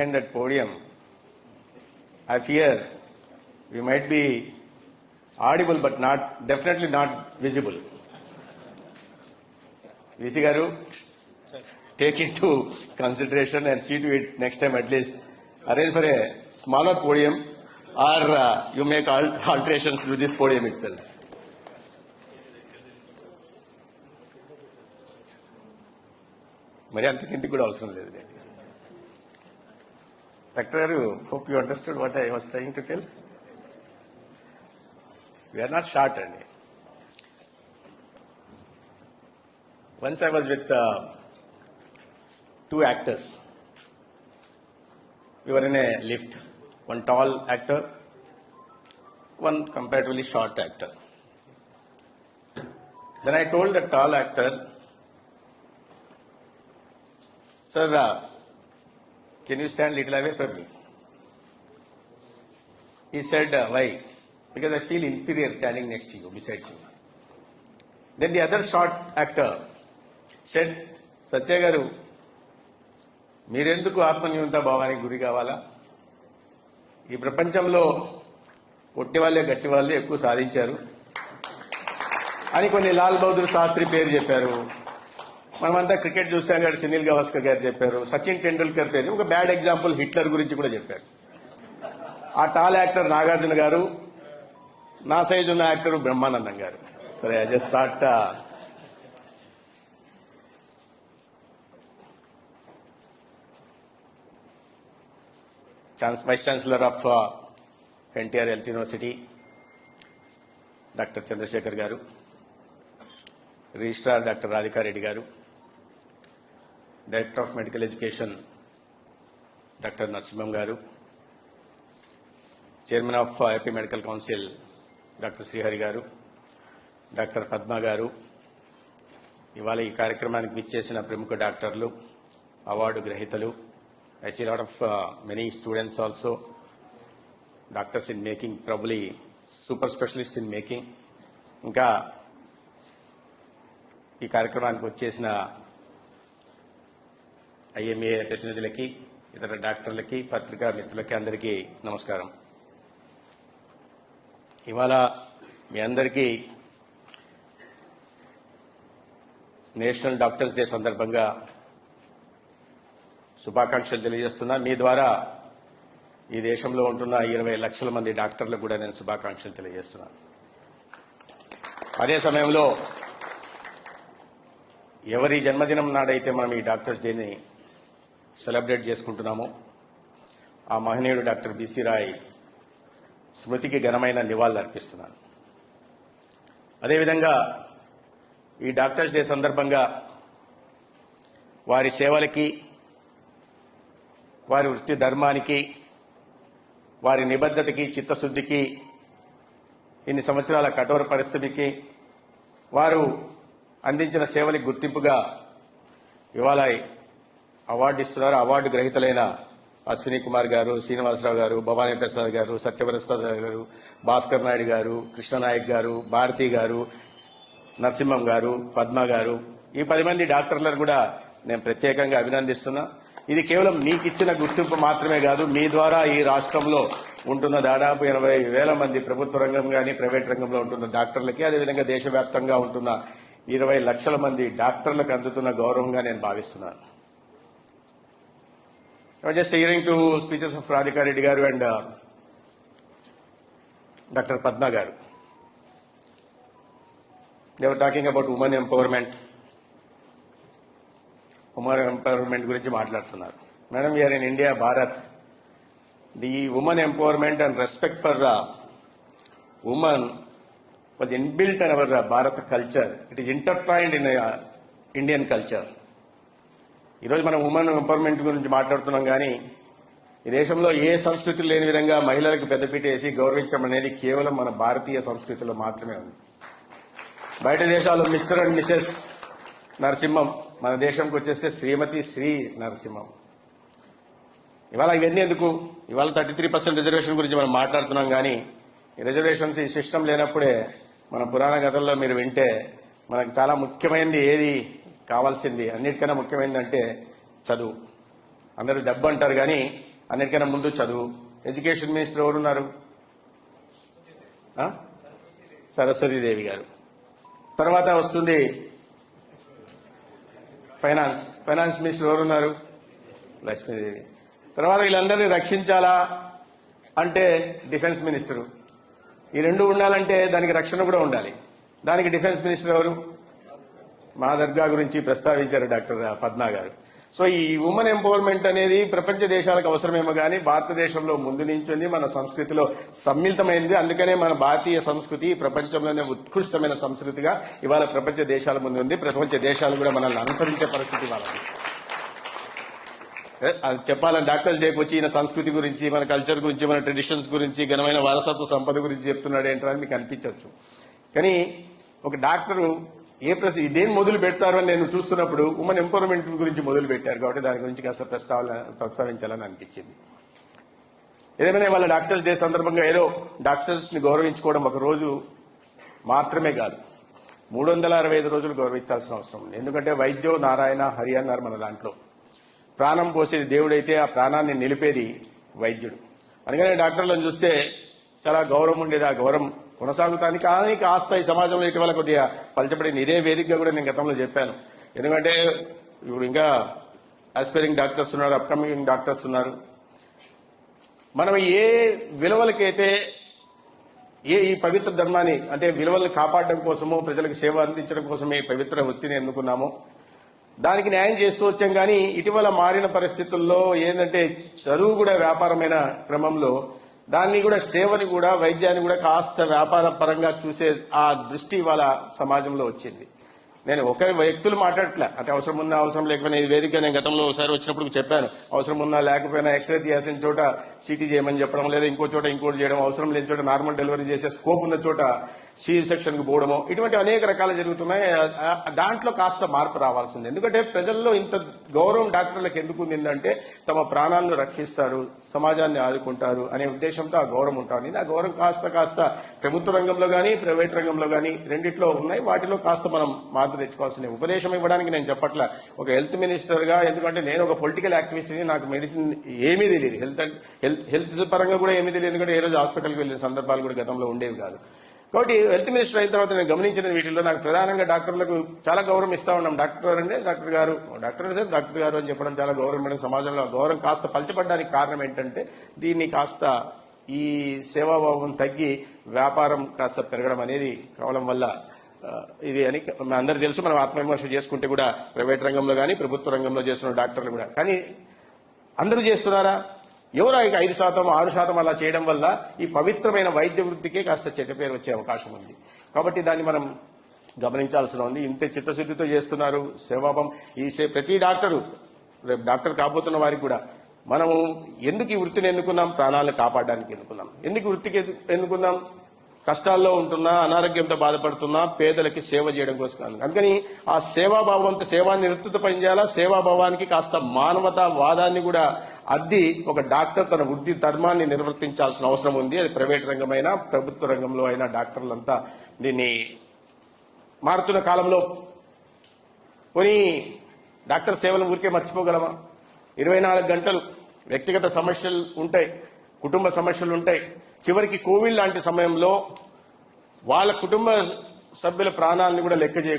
And at podium, I fear we might be audible but not, definitely not visible. VC Garu, take into consideration and see to it next time at least. Arrange for a smaller podium or uh, you make al- alterations to this podium itself. మరి అంతకింటికి కూడా అవసరం లేదు Dr. Aru, hope you understood what I was trying to tell. We are not short any. Once I was with uh, two actors. We were in a lift. One tall actor, one comparatively short actor. Then I told the tall actor, Sir, uh, can you stand little away from me ఈ side why because I feel inferior standing next you besides you then the other short actor said Satya గారు మీరెందుకు ఆత్మన్యూనత భావానికి గురి కావాలా? ఈ ప్రపంచంలో కొట్టి వాళ్ళే గట్టి వాళ్ళే ఎక్కువ సాధించారు. అని కొన్ని లాల్ బహదూర్ శాస్త్రి పేరు చెప్పారు. మనమంతా క్రికెట్ చూసాం కాబట్టి సునీల్ గవాస్కర్ గారు చెప్పారు. సచిన్ టెండూల్కర్ పేరు. ఒక బ్యాడ్ ఎగ్జాంపుల్ హిట్లర్ గురించి కూడా చెప్పారు. ఆ టాల్ యాక్టర్ నాగార్జున గారు నా సైజు ఉన్న యాక్టర్ బ్రహ్మానందం గారు. సరే I just thought vice chancellor of NTR health university doctor Chandrasekhar గారు రిజిస్ట్రార్ డాక్టర్ రాధికారెడ్డి గారు director of medical education doctor Narasimham గారు chairman of AP medical council doctor Srihari గారు డాక్టర్ పద్మ గారు. ఇవాళ ఈ కార్యక్రమానికి విచ్చేసిన ప్రముఖ డాక్టర్లు award గ్రహీతలు I see lot of many students also doctors in making probably super specialist in making ఇంకా ఈ కార్యక్రమానికి వచ్చేసిన ఐఎంఏ ప్రతినిధులకి ఇతర డాక్టర్లకి పత్రికా మిత్రులకి అందరికీ నమస్కారం. ఇవాళ మీ అందరికీ నేషనల్ డాక్టర్స్ డే సందర్భంగా శుభాకాంక్షలు తెలియజేస్తున్నా. మీ ద్వారా ఈ దేశంలో ఉంటున్న ఇరవై లక్షల మంది డాక్టర్లకు కూడా నేను శుభాకాంక్షలు తెలియజేస్తున్నాను అదే సమయంలో ఎవరి జన్మదినం నాడైతే మనం ఈ డాక్టర్స్ డేని సెలబ్రేట్ చేసుకుంటున్నాము. ఆ మహనీయుడు డాక్టర్ బిసి రాయ్ స్మృతికి ఘనమైన నివాళులు అర్పిస్తున్నాను. అదేవిధంగా ఈ డాక్టర్స్ డే సందర్భంగా వారి సేవలకి వారి వృత్తి ధర్మానికి వారి నిబద్ధతకి చిత్తశుద్ధికి ఇన్ని సంవత్సరాల కఠోర పరిస్థితికి వారు అందించిన సేవలకు గుర్తింపుగా ఇవాళ అవార్డు ఇస్తున్నారు. అవార్డు గ్రహీతలైన అశ్విని కుమార్ గారు శ్రీనివాసరావు గారు భవానీ ప్రసాద్ గారు సత్యవరస్పద గారు భాస్కర్ నాయుడు గారు కృష్ణనాయక్ గారు భారతి గారు నరసింహం గారు పద్మ గారు. ఈ పది మంది డాక్టర్లను కూడా నేను ప్రత్యేకంగా అభినందిస్తున్నా. ఇది కేవలం మీకు ఇచ్చిన గుర్తింపు మాత్రమే కాదు మీ ద్వారా ఈ రాష్ట్రంలో ఉంటున్న దాదాపు ఎనభై వేల మంది ప్రభుత్వ రంగం కానీ ప్రైవేట్ రంగంలో ఉంటున్న డాక్టర్లకి అదేవిధంగా దేశవ్యాప్తంగా ఉంటున్న ఇరవై లక్షల మంది డాక్టర్లకు అందుతున్న గౌరవంగా నేను భావిస్తున్నాను. Just hearing to speeches of Radhika Reddy గారు అండ్ డాక్టర్ పద్మ గారు they're talking about women empowerment women empowerment గురించి మాట్లాడుతున్నారు. Madam we are in India Bharat the women empowerment and respect for women was inbuilt on our Bharat culture it is is in Indian culture ఈరోజు మనం women empowerment గురించి మాట్లాడుతున్నాం కానీ ఈ దేశంలో ఏ సంస్కృతి లేని విధంగా మహిళలకు పెద్దపీట వేసి గౌరవించడం అనేది కేవలం మన భారతీయ సంస్కృతిలో మాత్రమే ఉంది. బయట దేశాల్లో మిస్టర్ అండ్ మిసెస్ నరసింహం మన దేశంకి వచ్చేస్తే శ్రీమతి శ్రీ నరసింహం. ఇవాళ ఇవన్నీ ఎందుకు? ఇవాళ థర్టీ త్రీ పర్సెంట్ రిజర్వేషన్ గురించి మనం మాట్లాడుతున్నాం కానీ ఈ రిజర్వేషన్స్ ఈ సిస్టమ్ లేనప్పుడే మన పురాణ కథల్లో మీరు వింటే మనకు చాలా ముఖ్యమైనది ఏది? కావాల్సింది. అన్నిటికన్నా ముఖ్యమైనదంటే చదువు. అందరూ డబ్బు అంటారు కానీ అన్నిటికన్నా ముందు చదువు. ఎడ్యుకేషన్ మినిస్టర్ ఎవరున్నారు? సరస్వతీదేవి గారు. తర్వాత వస్తుంది ఫైనాన్స్. ఫైనాన్స్ మినిస్టర్ ఎవరున్నారు? లక్ష్మీదేవి. తర్వాత వీళ్ళందరినీ రక్షించాలా అంటే డిఫెన్స్ మినిస్టరు. ఈ రెండు ఉండాలంటే దానికి రక్షణ కూడా ఉండాలి. దానికి డిఫెన్స్ మినిస్టర్ ఎవరు? మా దర్గా గురించి ప్రస్తావించారు డాక్టర్ పద్నా గారు. సో ఈ ఉమెన్ ఎంపవర్మెంట్ అనేది ప్రపంచ దేశాలకు అవసరమేమో కానీ భారతదేశంలో ముందు నించుంది మన సంస్కృతిలో సమ్మిళితమైంది. అందుకనే మన భారతీయ సంస్కృతి ప్రపంచంలోనే ఉత్కృష్టమైన సంస్కృతిగా ఇవాళ ప్రపంచ దేశాల ముందు ఉంది. ప్రపంచ దేశాలు కూడా మనల్ని అనుసరించే పరిస్థితి వాళ్ళది. అది చెప్పాలని డాక్టర్ డేకి వచ్చి ఈయన సంస్కృతి గురించి మన కల్చర్ గురించి మన ట్రెడిషన్స్ గురించి ఘనమైన వారసత్వ సంపద గురించి చెప్తున్నాడు ఏంటో అని మీకు అనిపించవచ్చు. కానీ ఒక డాక్టరు ఏ ప్రశ్న ఇదేం మొదలు పెడతారు అని నేను చూస్తున్నప్పుడు ఉమెన్ ఎంపవర్మెంట్ గురించి మొదలు పెట్టారు కాబట్టి దాని గురించి కాస్త ప్రస్తావన ప్రస్తావించాలని అనిపించింది. ఏదేమైనా వాళ్ళ డాక్టర్స్ డే సందర్భంగా ఏదో డాక్టర్స్ని గౌరవించుకోవడం ఒక రోజు మాత్రమే కాదు. మూడు వందల అరవై ఐదు రోజులు గౌరవించాల్సిన అవసరం ఉంది. ఎందుకంటే వైద్యో నారాయణ హరి అన్నారు మన దాంట్లో. ప్రాణం పోసేది దేవుడైతే ఆ ప్రాణాన్ని నిలిపేది వైద్యుడు. అందుకనే డాక్టర్లను చూస్తే చాలా గౌరవం ఉండేది. ఆ గౌరవం కొనసాగుతానికి కానీ కాస్త ఈ సమాజంలో ఇటీవల కొద్దిగా పలచబడింది ఇదే వేదికగా కూడా నేను గతంలో చెప్పాను. ఎందుకంటే ఇప్పుడు ఇంకా ఆస్పైరింగ్ డాక్టర్స్ ఉన్నారు అప్కమింగ్ డాక్టర్స్ ఉన్నారు. మనం ఏ విలువలకైతే ఏ ఈ పవిత్ర ధర్మాన్ని అంటే విలువలను కాపాడడం కోసమో ప్రజలకు సేవ అందించడం కోసమే ఈ పవిత్ర వృత్తిని ఎన్నుకున్నామో దానికి న్యాయం చేస్తూ వచ్చాం. కానీ ఇటీవల మారిన పరిస్థితుల్లో ఏంటంటే చదువు కూడా వ్యాపారమైన క్రమంలో దాన్ని కూడా సేవని కూడా వైద్యాన్ని కూడా కాస్త వ్యాపార పరంగా చూసే ఆ దృష్టి ఇవాళ సమాజంలో వచ్చింది. నేను ఒకరి వ్యక్తులు మాట్లాడట్లే. అంటే అవసరం ఉన్నా అవసరం లేకపోయినా ఇది వేదిక నేను గతంలో ఒకసారి వచ్చినప్పుడు చెప్పాను. అవసరం ఉన్నా లేకపోయినా ఎక్స్రే తీయాల్సిన చోట సిటీ చేయమని చెప్పడం లేదా ఇంకో చోట ఇంకోటి చేయడం అవసరం లేని చోట నార్మల్ డెలివరీ చేసే స్కోప్ ఉన్న చోట సి సెక్షన్కు పోవడము ఇటువంటి అనేక రకాలు జరుగుతున్నాయి. దాంట్లో కాస్త మార్పు రావాల్సింది. ఎందుకంటే ప్రజల్లో ఇంత గౌరవం డాక్టర్లకు ఎందుకు ఉందంటే తమ ప్రాణాలను రక్షిస్తారు సమాజాన్ని ఆదుకుంటారు అనే ఉద్దేశంతో ఆ గౌరవం ఉంటుంది ఆ గౌరవం కాస్త కాస్త ప్రభుత్వ రంగంలో కానీ ప్రైవేట్ రంగంలో కానీ రెండిట్లో ఉన్నాయి. వాటిలో కాస్త మనం మార్పు తెచ్చుకోవాల్సిన ఉపదేశం ఇవ్వడానికి నేను చెప్పట్ల. ఒక హెల్త్ మినిస్టర్గా ఎందుకంటే నేను ఒక పొలిటికల్ యాక్టివిస్ట్ని నాకు మెడిసిన్ ఏమీ తెలియదు. హెల్త్ హెల్త్ హెల్త్ పరంగా కూడా ఏమీ తెలియదు. ఎందుకంటే ఏ రోజు హాస్పిటల్కి వెళ్ళిన సందర్భాలు కూడా గతంలో ఉండేవి కాదు. కాబట్టి హెల్త్ మినిస్టర్ అయిన తర్వాత నేను గమనించిన వీటిల్లో నాకు ప్రధానంగా డాక్టర్లకు చాలా గౌరవం ఇస్తా ఉన్నాం. డాక్టర్ అంటే డాక్టర్ గారు డాక్టర్ సార్ డాక్టర్ గారు అని చెప్పడం చాలా గౌరవం ఇవ్వడం సమాజంలో గౌరవం కాస్త పలచబడడానికి కారణం ఏంటంటే దీన్ని కాస్త ఈ సేవాభావం తగ్గి వ్యాపారం కాస్త పెరగడం అనేది కావడం వల్ల ఇది అని అందరు తెలుసు మనం ఆత్మవిమర్శ చేసుకుంటే కూడా ప్రైవేట్ రంగంలో కానీ ప్రభుత్వ రంగంలో చేస్తున్న డాక్టర్లు కూడా. కానీ అందరూ చేస్తున్నారా? ఎవరో ఇక ఐదు శాతం ఆరు శాతం అలా చేయడం వల్ల ఈ పవిత్రమైన వైద్య వృత్తికే కాస్త చెడ్డ పేరు వచ్చే అవకాశం ఉంది. కాబట్టి దాన్ని మనం గమనించాల్సిన ఉంది. ఇంత చిత్తశుద్ధితో చేస్తున్నారు. సేవాభం ఈ సే- ప్రతి డాక్టరు రేపు డాక్టర్ కాబోతున్న వారికి కూడా మనము ఎందుకు ఈ వృత్తిని ఎన్నుకున్నాం? ప్రాణాలను కాపాడడానికి ఎన్నుకున్నాం. ఎందుకు వృత్తికి ఎన్నుకున్నాం? కష్టాల్లో ఉంటున్నా అనారోగ్యంతో బాధపడుతున్నా పేదలకి సేవ చేయడం కోసం అందుకని ఆ సేవాభావంతో సేవాన్ని నిరుత్తుత పనిచేయాలా సేవాభావానికి కాస్త మానవతా వాదాన్ని కూడా అది ఒక డాక్టర్ తన వృత్తి ధర్మాన్ని నిర్వర్తించాల్సిన అవసరం ఉంది. అది ప్రైవేట్ రంగమైనా ప్రభుత్వ రంగంలో అయినా డాక్టర్లంతా దీన్ని మారుతున్న కాలంలో. పోనీ డాక్టర్ సేవలు ఊరికే మర్చిపోగలమా? ఇరవై నాలుగు గంటలు వ్యక్తిగత సమస్యలు ఉంటాయి కుటుంబ సమస్యలు ఉంటాయి. చివరికి కోవిడ్ లాంటి సమయంలో వాళ్ళ కుటుంబ సభ్యుల ప్రాణాలను కూడా లెక్క చేయ